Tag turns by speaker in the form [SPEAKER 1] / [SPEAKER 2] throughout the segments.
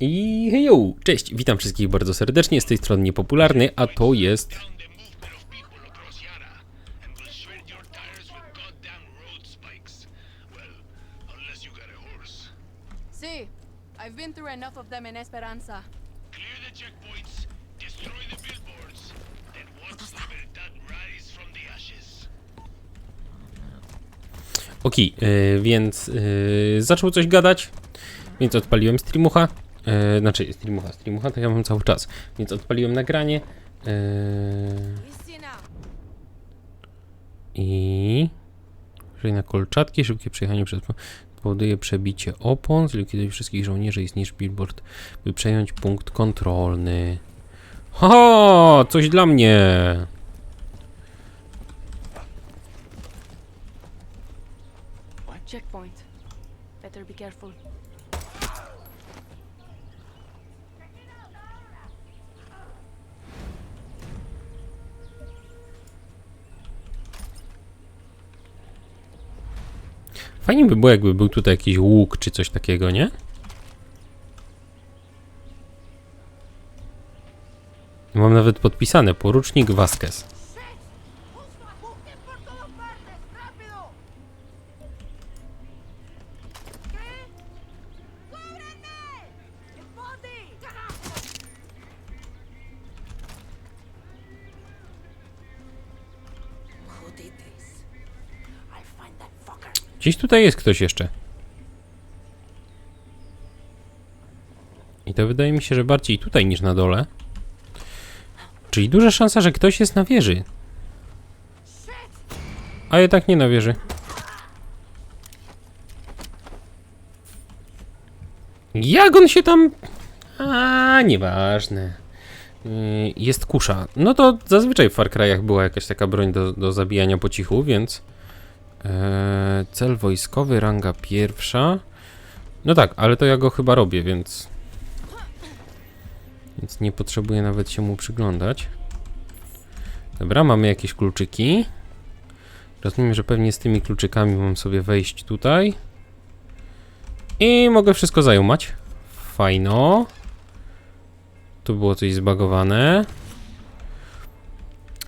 [SPEAKER 1] I hejo, cześć, witam wszystkich bardzo serdecznie, z tej strony Niepopularny, a to jest...
[SPEAKER 2] See, I've been through enough of them in Esperanza.
[SPEAKER 3] Clear the checkpoints, destroy the billboards, then watch Libertad rise from the ashes.
[SPEAKER 1] Okej, yy, więc yy, zaczął coś gadać, więc odpaliłem streamucha, yy, znaczy streamucha, streamucha to ja mam cały czas, więc odpaliłem nagranie yy, i... Użyj na kolczatki, szybkie przejechanie przez... Powoduje przebicie opon, zlikwiduj wszystkich żołnierzy i zniszcz billboard, by przejąć punkt kontrolny. Ho, coś dla mnie!
[SPEAKER 2] Checkpoint. Better be careful.
[SPEAKER 1] Fajnie by było, jakby był tutaj jakiś łuk czy coś takiego, nie? Mam nawet podpisane porucznik Vasquez. Gdzieś tutaj jest ktoś jeszcze. I to wydaje mi się, że bardziej tutaj niż na dole. Czyli duża szansa, że ktoś jest na wieży. A jednak nie na wieży. Jak on się tam... A, nieważne. Yy, Jest kusza. No to zazwyczaj w Far Cry'ach była jakaś taka broń do, do zabijania po cichu, więc... Eee, cel wojskowy, ranga pierwsza. No tak, ale to ja go chyba robię, więc. Więc nie potrzebuję nawet się mu przyglądać. Dobra, mamy jakieś kluczyki. Rozumiem, że pewnie z tymi kluczykami mam sobie wejść tutaj. I mogę wszystko zajumać. Fajno. Tu było coś zbagowane.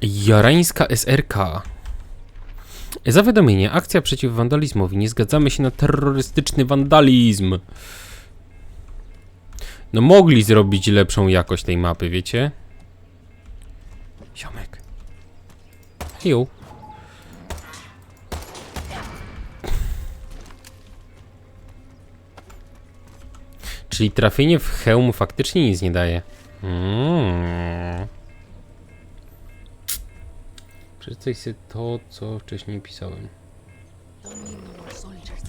[SPEAKER 1] Jarańska SRK. Zawiadomienie. Akcja przeciw wandalizmowi. Nie zgadzamy się na terrorystyczny wandalizm. No mogli zrobić lepszą jakość tej mapy, wiecie? Ziomek. Hejo. Czyli trafienie w hełm faktycznie nic nie daje. Mm. Przeczytaj sobie to, co wcześniej pisałem.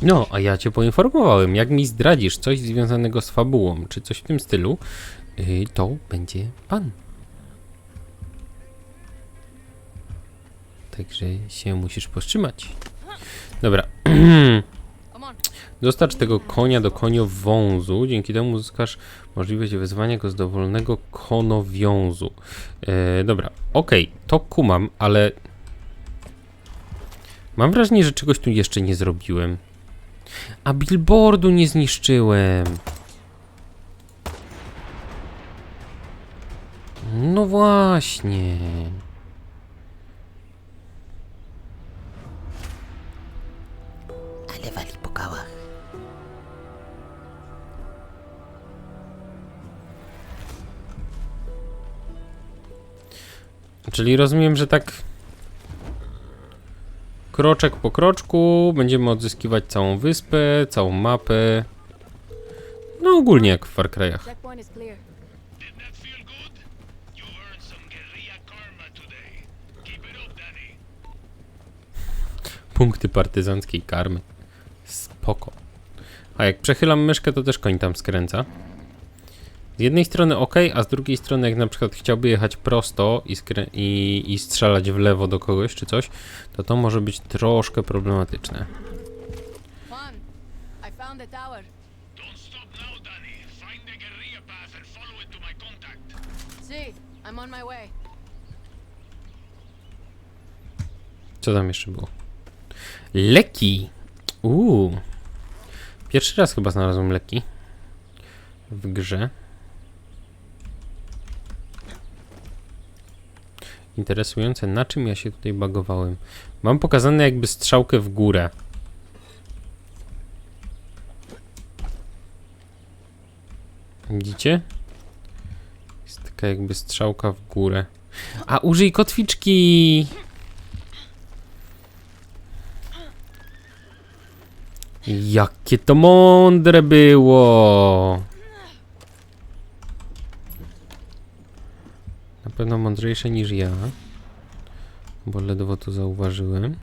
[SPEAKER 1] No, a ja cię poinformowałem. Jak mi zdradzisz coś związanego z fabułą, czy coś w tym stylu, yy, to będzie pan. Także się musisz powstrzymać. Dobra. Dostarcz tego konia do koniowązu. Dzięki temu uzyskasz możliwość wezwania go z dowolnego konowiązu. E, dobra, okej, to kumam, ale mam wrażenie, że czegoś tu jeszcze nie zrobiłem. A billboardu nie zniszczyłem. No właśnie.
[SPEAKER 4] Ale wali po gałach.
[SPEAKER 1] Czyli rozumiem, że tak kroczek po kroczku będziemy odzyskiwać całą wyspę, całą mapę. No ogólnie jak w Far Cry'ach. Punkty partyzanckiej karmy. Spoko. A jak przechylam myszkę, to też koń tam skręca. Z jednej strony ok, a z drugiej strony jak na przykład chciałby jechać prosto i, i, i strzelać w lewo do kogoś czy coś, to to może być troszkę problematyczne. Co tam jeszcze było? Leki! Uuu. Pierwszy raz chyba znalazłem leki. w grze. Interesujące, na czym ja się tutaj bagowałem. Mam pokazane jakby strzałkę w górę. Widzicie? Jest taka jakby strzałka w górę. A użyj kotwiczki! Jakie to mądre było! Pewno mądrzejsze niż ja. Bo ledwo to zauważyłem.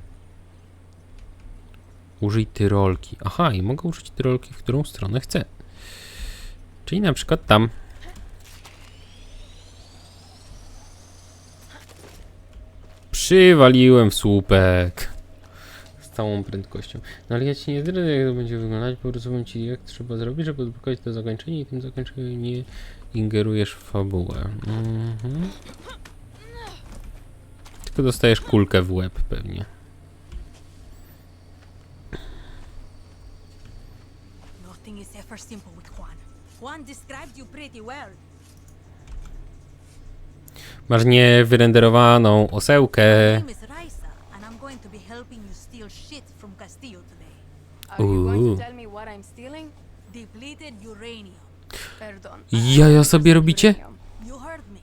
[SPEAKER 1] Użyj tyrolki. Aha, i mogę użyć tyrolki, w którą stronę chcę. Czyli na przykład tam. Przywaliłem w słupek. Całą prędkością. No ale ja ci nie zdradzę jak to będzie wyglądać, po prostu powiem ci jak trzeba zrobić, żeby odblokować to zakończenie i tym zakończeniem nie ingerujesz w fabułę. Mhm. Tylko dostajesz kulkę w łeb pewnie.
[SPEAKER 4] Nothing is ever simple with Juan. Juan described you pretty well.
[SPEAKER 1] Masz niewyrenderowaną osełkę.
[SPEAKER 4] Steal shit from Castillo today.
[SPEAKER 2] Are you going to tell me what I'm stealing?
[SPEAKER 4] Depleted uranium.
[SPEAKER 2] Perdon.
[SPEAKER 1] Jaja ah, sobie robicie?
[SPEAKER 4] You heard me.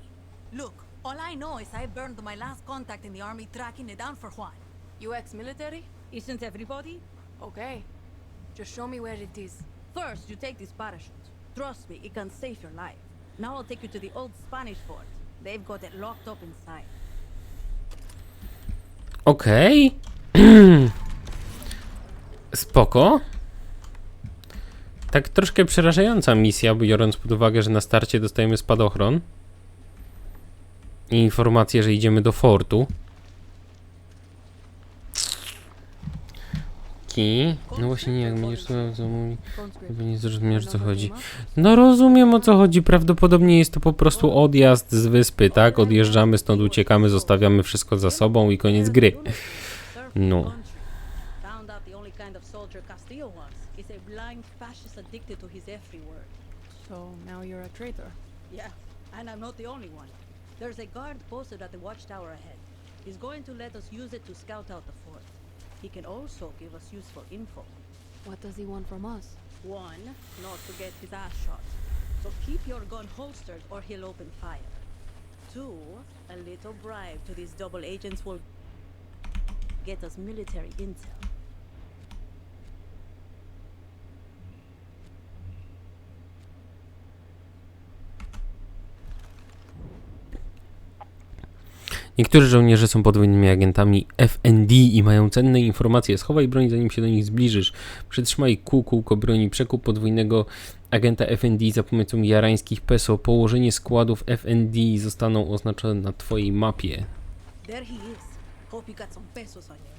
[SPEAKER 4] Look, all I know is I burned my last contact in the army tracking it down for Juan.
[SPEAKER 2] You ex-military?
[SPEAKER 4] Isn't everybody?
[SPEAKER 2] Okay. Just show me where it is.
[SPEAKER 4] First, you take this parachute. Trust me, it can save your life. Now I'll take you to the old Spanish fort. They've got it locked up inside.
[SPEAKER 1] Okej. Spoko. Tak troszkę przerażająca misja, biorąc pod uwagę, że na starcie dostajemy spadochron. I informację, że idziemy do fortu. No właśnie nie, jak będziesz to mówi,
[SPEAKER 2] Conscript.
[SPEAKER 1] nie zrozumiesz co chodzi. No rozumiem o co chodzi. Prawdopodobnie jest to po prostu odjazd z wyspy, tak? Odjeżdżamy stąd, uciekamy, zostawiamy wszystko za sobą i koniec gry. No.
[SPEAKER 4] Found out the only kind of soldier Castillo wants is a blind fascist addicted to his every word.
[SPEAKER 2] So now you're a traitor.
[SPEAKER 4] Yeah, and I'm not the only one. There's a guard posted at the watchtower ahead. He's going to let us use it to scout out the fort. He can also give us useful info.
[SPEAKER 2] What does he want from us?
[SPEAKER 4] One, not to get his ass shot. So keep your gun holstered or he'll open fire. Two, a little bribe to these double agents will get us military intel.
[SPEAKER 1] Niektórzy żołnierze są podwójnymi agentami FND i mają cenne informacje. Schowaj broń, zanim się do nich zbliżysz. Przytrzymaj kół, kółko broni, przekup podwójnego agenta FND za pomocą jarańskich peso. Położenie składów FND zostaną oznaczone na twojej mapie.
[SPEAKER 4] There he is. Hope you got some pesos on you.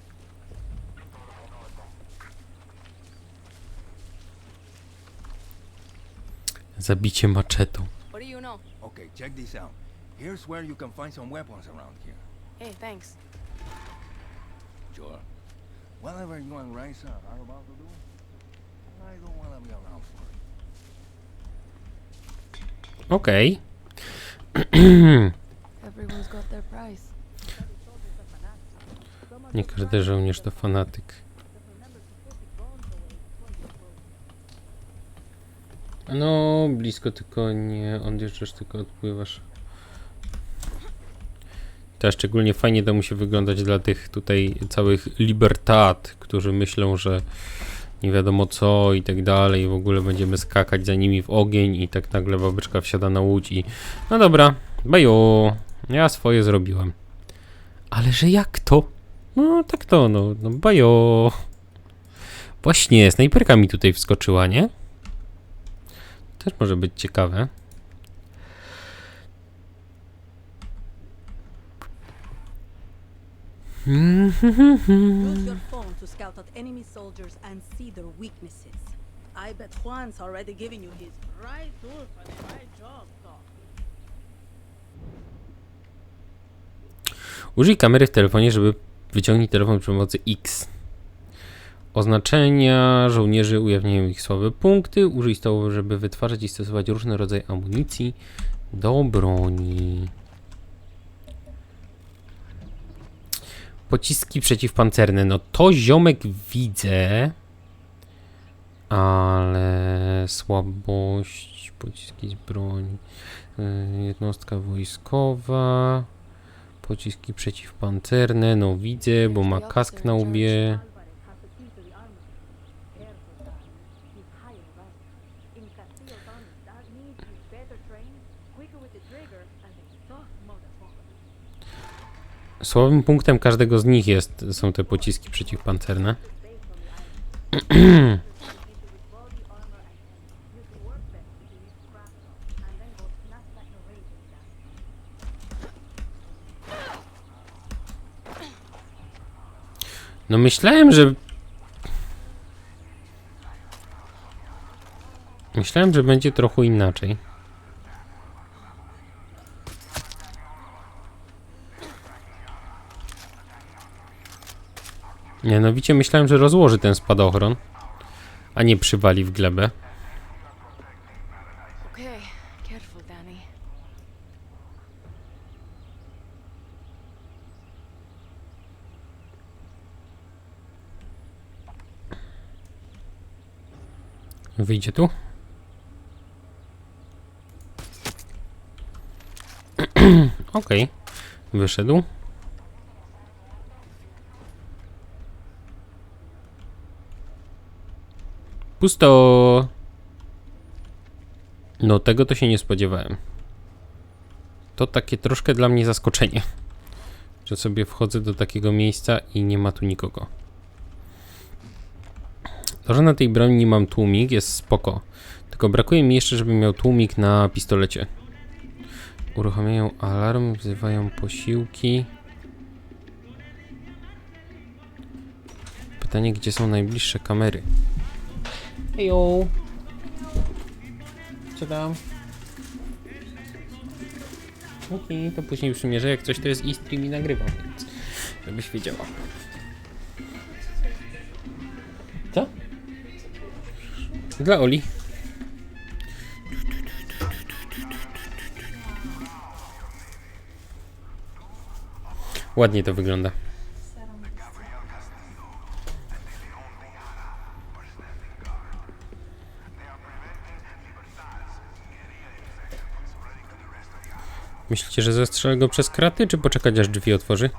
[SPEAKER 1] Zabicie maczetą.
[SPEAKER 2] What do you know?
[SPEAKER 5] Okay, check this out. Here's where you can find some weapons around here.
[SPEAKER 2] Hey, thanks.
[SPEAKER 5] Sure. Whatever you and Raisa are uh, about to do, I don't want to be around for it.
[SPEAKER 1] Okej.
[SPEAKER 2] Everyone's got their price.
[SPEAKER 1] Nie każdy żołnierz to fanatyk. No, blisko tylko nie odjeżdżasz, tylko odpływasz. To szczególnie fajnie to musi wyglądać dla tych tutaj całych libertat, którzy myślą, że nie wiadomo co i tak dalej, w ogóle będziemy skakać za nimi w ogień i tak nagle babeczka wsiada na łódź i no dobra, bajo, ja swoje zrobiłem. Ale że jak to? No tak to, no, no bajo. Właśnie, snajperka mi tutaj wskoczyła, nie? Też może być ciekawe.
[SPEAKER 4] Use your phone to scout out enemy soldiers and see their weaknesses. I bet Juan's already giving you his right tool for the right job, Doc.
[SPEAKER 1] Użyj kamery w telefonie, żeby wyciągnąć telefon przy pomocy X. Oznaczenia żołnierzy ujawniają ich słabe punkty. Użyj stołu, żeby wytwarzać i stosować różne rodzaje amunicji do broni. Pociski przeciwpancerne. No to ziomek widzę. Ale słabość, pociski z broni, y, jednostka wojskowa, pociski przeciwpancerne, no widzę, bo ma kask na łbie. Słabym punktem każdego z nich jest, są te pociski przeciwpancerne. No myślałem, że... Myślałem, że będzie trochę inaczej. Mianowicie myślałem, że rozłoży ten spadochron, a nie przywali w glebę.
[SPEAKER 2] Okay, careful, Danny.
[SPEAKER 1] Wyjdzie tu. Okej, wyszedł. Pusto. No, tego to się nie spodziewałem. To takie troszkę dla mnie zaskoczenie, że sobie wchodzę do takiego miejsca i nie ma tu nikogo. To, że na tej broni mam tłumik jest spoko. Tylko brakuje mi jeszcze, żebym miał tłumik na pistolecie. Uruchamiają alarm, wzywają posiłki. Pytanie, gdzie są najbliższe kamery? Hejo! Co tam? Okej, to później przymierzę, jak coś to jest i stream i nagrywam, więc żebyś wiedziała. Co? Dla Oli. Ładnie to wygląda. Myślicie, że zastrzelę go przez kraty, czy poczekać aż drzwi otworzy?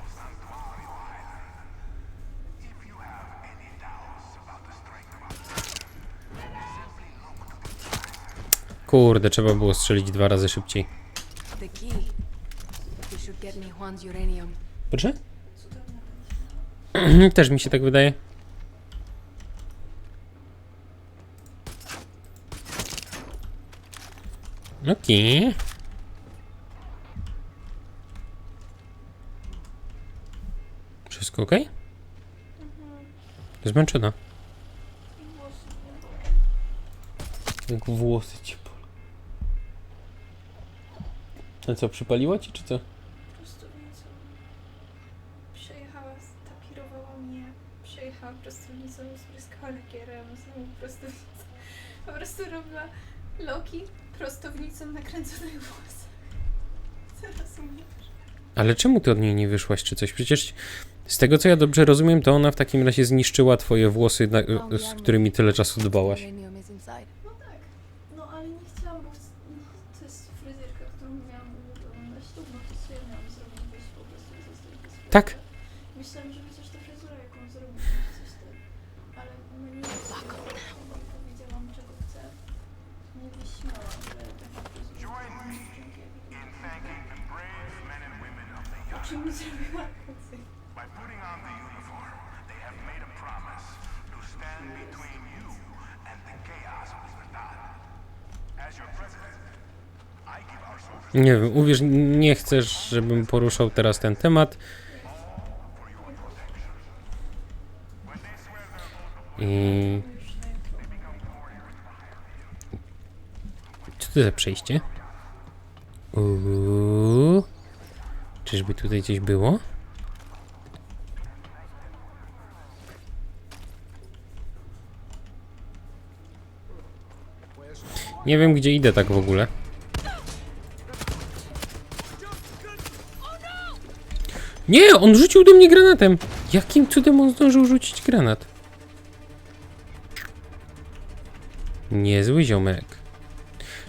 [SPEAKER 1] Kurde, trzeba było strzelić dwa razy szybciej. Proszę? Też mi się tak wydaje. Okej. Wszystko ok? Zmęczona. Jak włosy ci A co, przypaliła ci, czy co?
[SPEAKER 6] prostownicą. Przejechała, stapirowała mnie, przejechała prostownicą, spryskała lakierem, znowu prostownicą. Po prostu robiła loki prostownicą nakręconych włosów. Zaraz mnie.
[SPEAKER 1] Ale czemu ty od niej nie wyszłaś czy coś? Przecież z tego co ja dobrze rozumiem, to ona w takim razie zniszczyła twoje włosy, na, z którymi tyle czasu dbałaś.
[SPEAKER 6] Tak. Myślałam, że chociaż ta fryzura jaką zrobić, czy coś. Ale no nie nie powiedziałam czego chcę. Nie wyśmiałam, że taka fryzura O czym mi zrobiła kucy?
[SPEAKER 3] By putting on the uniform, they have made a promise to stand between you and the chaos of Libertad. As your president, I give our soldiers
[SPEAKER 1] Nie wiem, uwierz, nie chcesz, żebym poruszał teraz ten temat. I... Co to za przejście? Uuu. Czyżby tutaj coś było? Nie wiem gdzie idę tak w ogóle. Nie, on rzucił do mnie granatem. Jakim cudem on zdążył rzucić granat? Niezły ziomek.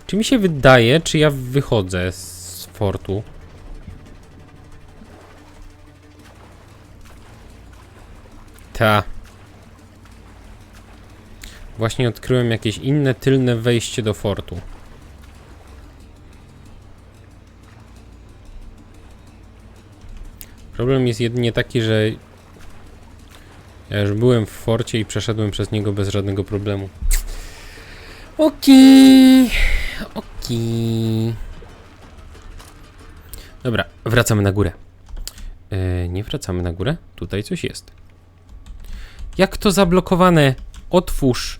[SPEAKER 1] Czy mi się wydaje, czy ja wychodzę z fortu? Ta. Właśnie odkryłem jakieś inne tylne wejście do fortu. Problem jest jedynie taki, że ja już byłem w forcie i przeszedłem przez niego bez żadnego problemu. Okej. Okej. Dobra, wracamy na górę. E, nie wracamy na górę. Tutaj coś jest. Jak to zablokowane? Otwórz.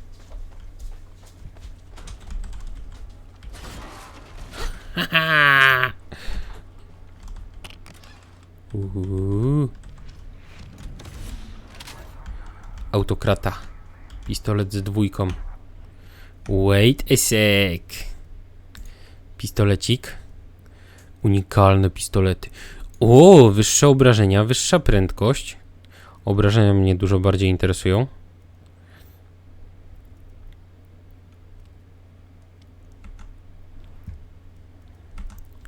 [SPEAKER 1] Uuu. Autokrata. Pistolet z dwójką. Wait a sec. Pistolecik. Unikalne pistolety. O, wyższe obrażenia, wyższa prędkość. Obrażenia mnie dużo bardziej interesują.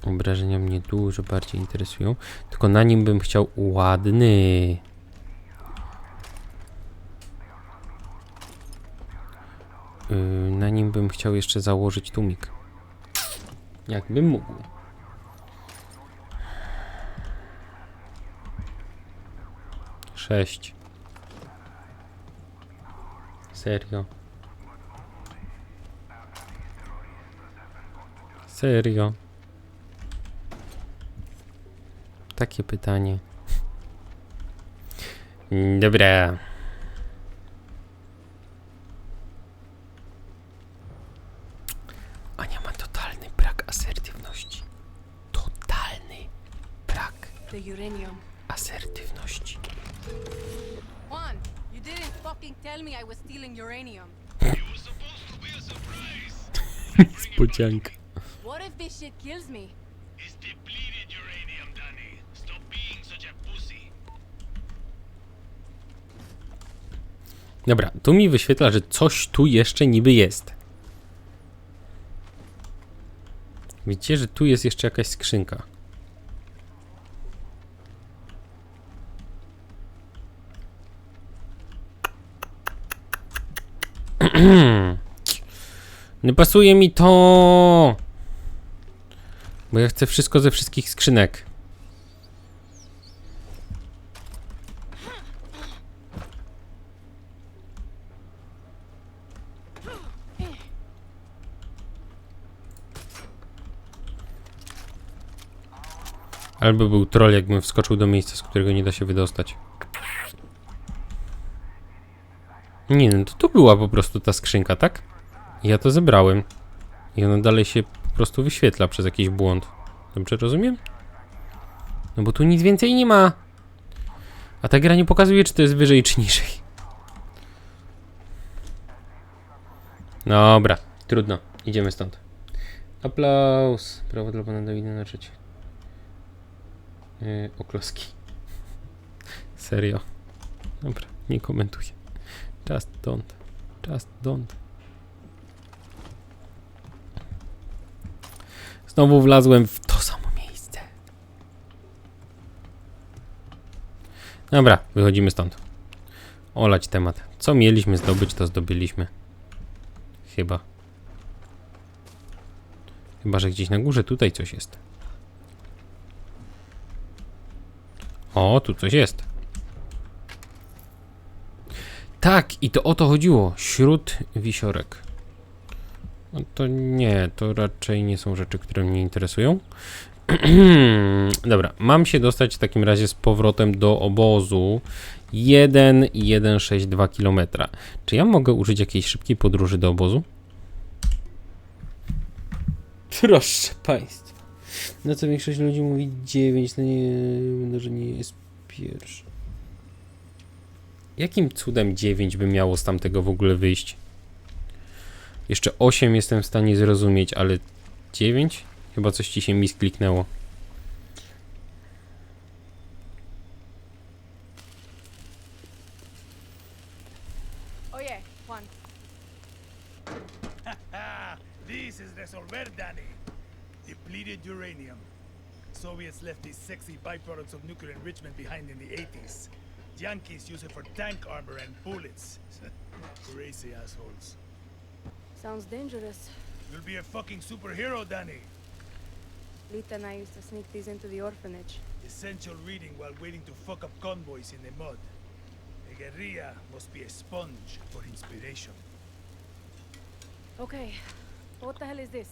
[SPEAKER 1] Obrażenia mnie dużo bardziej interesują. Tylko na nim bym chciał ładny. Yy, na nim bym chciał jeszcze założyć tłumik. Jakbym mógł. Sześć. Serio. Serio. Takie pytanie. Dobra.
[SPEAKER 2] The uranium.
[SPEAKER 1] asertywności.
[SPEAKER 2] Juan, you didn't fucking tell me I was stealing uranium.
[SPEAKER 1] Niespodzianka.
[SPEAKER 2] What if this shit kills me?
[SPEAKER 3] It's depleted uranium, Danny. Stop being such a pussy.
[SPEAKER 1] Dobra, tu mi wyświetla, że coś tu jeszcze niby jest. Widzicie, że tu jest jeszcze jakaś skrzynka. Nie pasuje mi to! Bo ja chcę wszystko ze wszystkich skrzynek. Albo był troll, jakbym wskoczył do miejsca, z którego nie da się wydostać. Nie no, to tu była po prostu ta skrzynka, tak? Ja to zebrałem. I ona dalej się po prostu wyświetla przez jakiś błąd. Dobrze rozumiem? No bo tu nic więcej nie ma. A ta gra nie pokazuje, czy to jest wyżej, czy niżej. Dobra, trudno. Idziemy stąd. Aplauz. Brawo dla pana Dawida na trzecie. Yy. Serio. Dobra, nie komentuję. Just don't. Just don't. Znowu wlazłem w to samo miejsce. Dobra, wychodzimy stąd. Olać temat. Co mieliśmy zdobyć, to zdobyliśmy. Chyba. Chyba, że gdzieś na górze tutaj coś jest. O, tu coś jest. Tak, i to o to chodziło. Śród wisiorek. No to nie, to raczej nie są rzeczy, które mnie interesują. Dobra, mam się dostać w takim razie z powrotem do obozu 1,162 km. Czy ja mogę użyć jakiejś szybkiej podróży do obozu? Proszę Państwa. Na co większość ludzi mówi 9, no nie, no, że nie jest pierwszy. Jakim cudem 9 by miało z tamtego w ogóle wyjść? Jeszcze 8 jestem w stanie zrozumieć, ale 9? Chyba coś ci się mi skliknęło.
[SPEAKER 3] Depleted uranium. Soviets left these sexy byproducts of nuclear enrichment behind in the 80s. Yankees use it for tank armor and bullets. Crazy assholes.
[SPEAKER 2] Sounds dangerous.
[SPEAKER 3] You'll be a fucking superhero, Danny.
[SPEAKER 2] Lita and I used to sneak these into the orphanage.
[SPEAKER 3] Essential reading while waiting to fuck up convoys in the mud. A guerrilla must be a sponge for inspiration.
[SPEAKER 2] Okay, what the hell is this?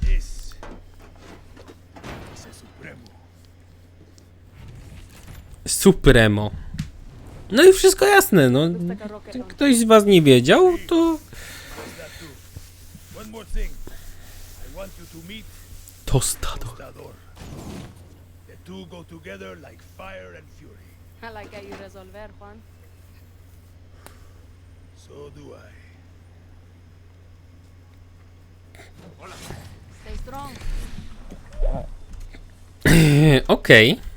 [SPEAKER 3] This is a Supremo.
[SPEAKER 1] Supremo. No i wszystko jasne, no. Ktoś z was nie wiedział, to...
[SPEAKER 3] Tostador. The two go together like fire and fury.
[SPEAKER 2] I like how you resolver, Juan.
[SPEAKER 3] So do I.
[SPEAKER 2] Stay strong.
[SPEAKER 1] Okej.
[SPEAKER 3] Supremos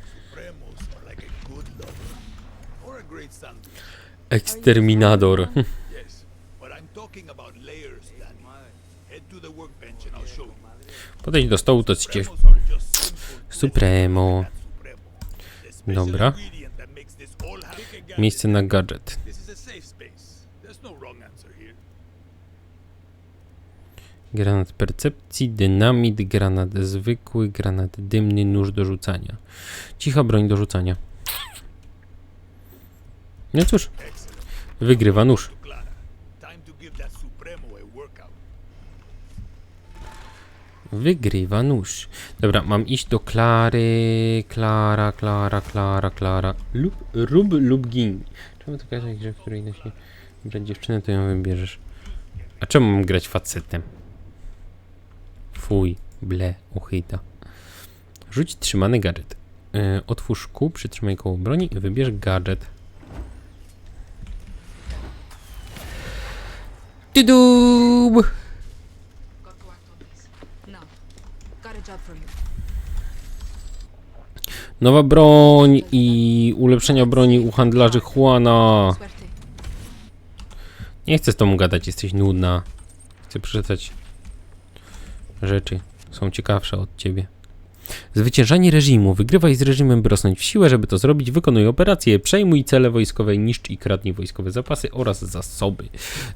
[SPEAKER 3] you.
[SPEAKER 1] Podejdź do stołu, to cię... Supremo. Dobra. Miejsce na gadżet.
[SPEAKER 3] No.
[SPEAKER 1] Granat percepcji, dynamit, granat zwykły, granat dymny, nóż do rzucania. Cicha broń do rzucania. No cóż, wygrywa nóż. Wygrywa nóż. Dobra, mam iść do Klary. Klara, Klara, Klara, Klara. Lub, rub lub gin. Czemu to każda grze, w której da się grać dziewczynę, to ją wybierzesz. A czemu mam grać facetem? Fuj, ble, uchyta. Rzuć trzymany gadżet. Yy, otwórz kół, przytrzymaj koło broni i wybierz gadżet. Tudum! Nowa broń i ulepszenia broni u handlarzy Juana. Nie chcę z tobą gadać, jesteś nudna. Chcę przeczytać rzeczy. Są ciekawsze od ciebie. Zwyciężanie reżimu. Wygrywaj z reżimem, by rosnąć w siłę. Żeby to zrobić, wykonuj operacje, przejmuj cele wojskowe, niszcz i kradnij wojskowe zapasy oraz zasoby.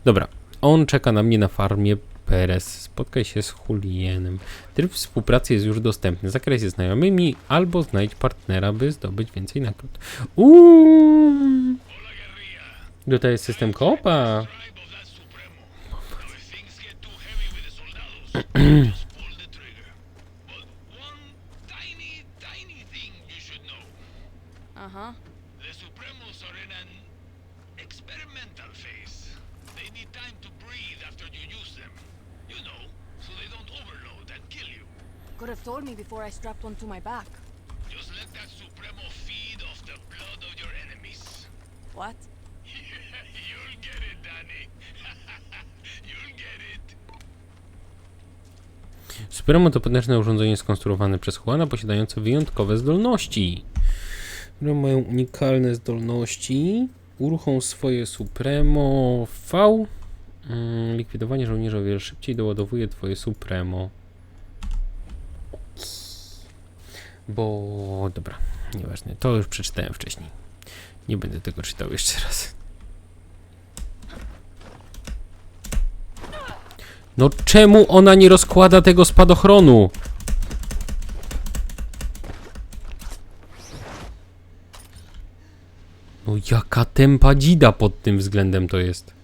[SPEAKER 1] Dobra, on czeka na mnie na farmie Perez. Spotkaj się z Julienem. Tryb współpracy jest już dostępny. Zakraj się znajomymi albo znajdź partnera, by zdobyć więcej nagród. Uuu. To jest system koopa.
[SPEAKER 3] Tribe of that Supremo. Now, if things get too heavy with the soldados, just pull the trigger. But one tiny, tiny thing you should know.
[SPEAKER 2] Uh huh.
[SPEAKER 3] The Supremos are in an experimental phase. They need time to breathe after you use them. You know, so they don't overload and kill you.
[SPEAKER 2] Could have told me before I strapped one to my back.
[SPEAKER 3] Just let that Supremo feed off the blood of your enemies.
[SPEAKER 2] What?
[SPEAKER 3] You'll get it, Danny. You'll get it.
[SPEAKER 1] Supremo to potężne urządzenie skonstruowane przez Juana posiadające wyjątkowe zdolności. Które mają unikalne zdolności. Uruchom swoje Supremo V. Mm, likwidowanie żołnierzy o wiele szybciej doładowuje twoje Supremo. Bo dobra, nieważne. To już przeczytałem wcześniej. Nie będę tego czytał jeszcze raz. No czemu ona nie rozkłada tego spadochronu? No jaka tempa dzida pod tym względem to jest.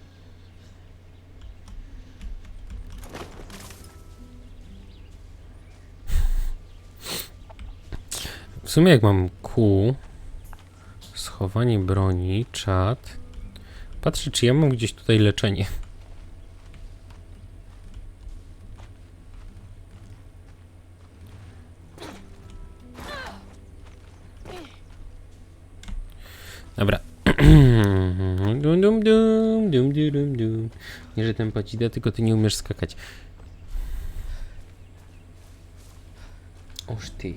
[SPEAKER 1] W sumie jak mam Q, schowanie broni, czat, patrzę czy ja mam gdzieś tutaj leczenie. Dobra. dum, dum, dum, dum, dum, dum. Nie, że ten pacida, tylko ty nie umiesz skakać. Oż ty.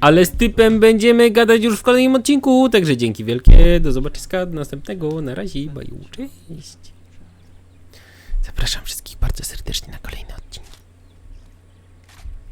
[SPEAKER 1] Ale z typem będziemy gadać już w kolejnym odcinku, także dzięki wielkie, do zobaczyska, do następnego, na razie, baju, cześć. Zapraszam wszystkich bardzo serdecznie na kolejny odcinek.